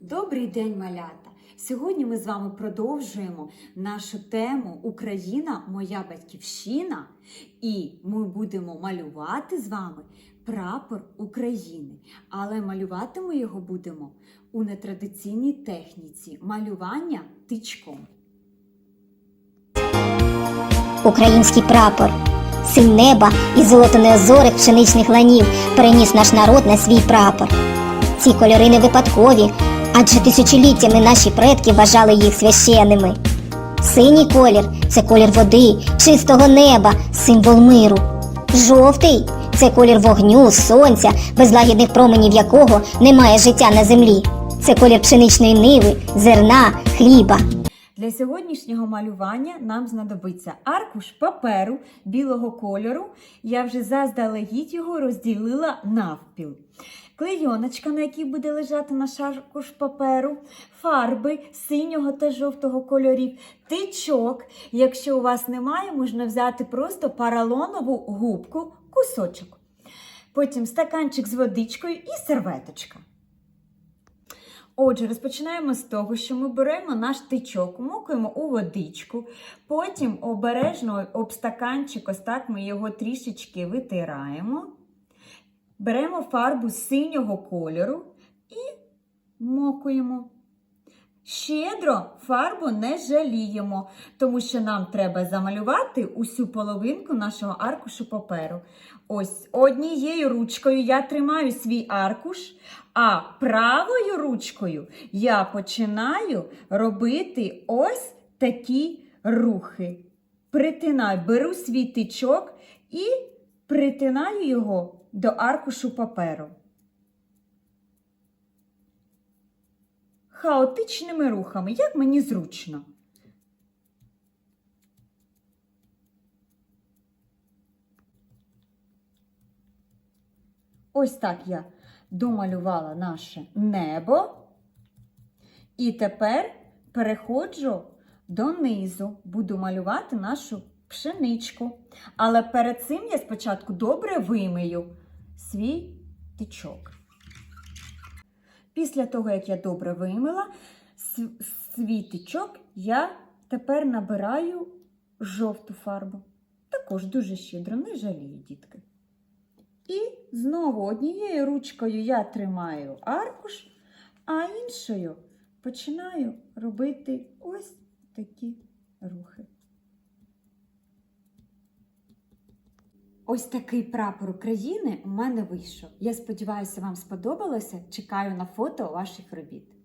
Добрий день, малята! Сьогодні ми з вами продовжуємо нашу тему Україна, моя батьківщина, і ми будемо малювати з вами прапор України. Але малювати ми його будемо у нетрадиційній техніці малювання тичком. Український прапор. Синь неба і золото неозорих пшеничних ланів переніс наш народ на свій прапор. Ці кольори не випадкові, адже тисячоліттями наші предки вважали їх священними. Синій колір це колір води, чистого неба, символ миру. Жовтий це колір вогню, сонця, без лагідних променів якого немає життя на землі. Це колір пшеничної ниви, зерна, хліба. Для сьогоднішнього малювання нам знадобиться аркуш паперу білого кольору. Я вже заздалегідь його розділила навпіл. Клейоночка, на якій буде лежати наш аркуш паперу, фарби синього та жовтого кольорів, тичок. Якщо у вас немає, можна взяти просто паралонову губку, кусочок. Потім стаканчик з водичкою і серветочка. Отже, розпочинаємо з того, що ми беремо наш тичок, мокуємо у водичку, потім обережно об стаканчик, ось так ми його трішечки витираємо. Беремо фарбу синього кольору і мокуємо. Щедро фарбу не жаліємо, тому що нам треба замалювати усю половинку нашого аркушу паперу. Ось однією ручкою я тримаю свій аркуш, а правою ручкою я починаю робити ось такі рухи. Притинаю, беру свій тичок і притинаю його до аркушу паперу. Хаотичними рухами, як мені зручно. Ось так я домалювала наше небо. І тепер переходжу донизу, буду малювати нашу пшеничку. Але перед цим я спочатку добре вимию свій тичок. Після того, як я добре вимила с- свій тичок, я тепер набираю жовту фарбу. Також дуже щедро, не жалію, дітки. І знову однією ручкою я тримаю аркуш, а іншою починаю робити ось такі рухи. Ось такий прапор України у мене вийшов. Я сподіваюся, вам сподобалося. Чекаю на фото ваших робіт.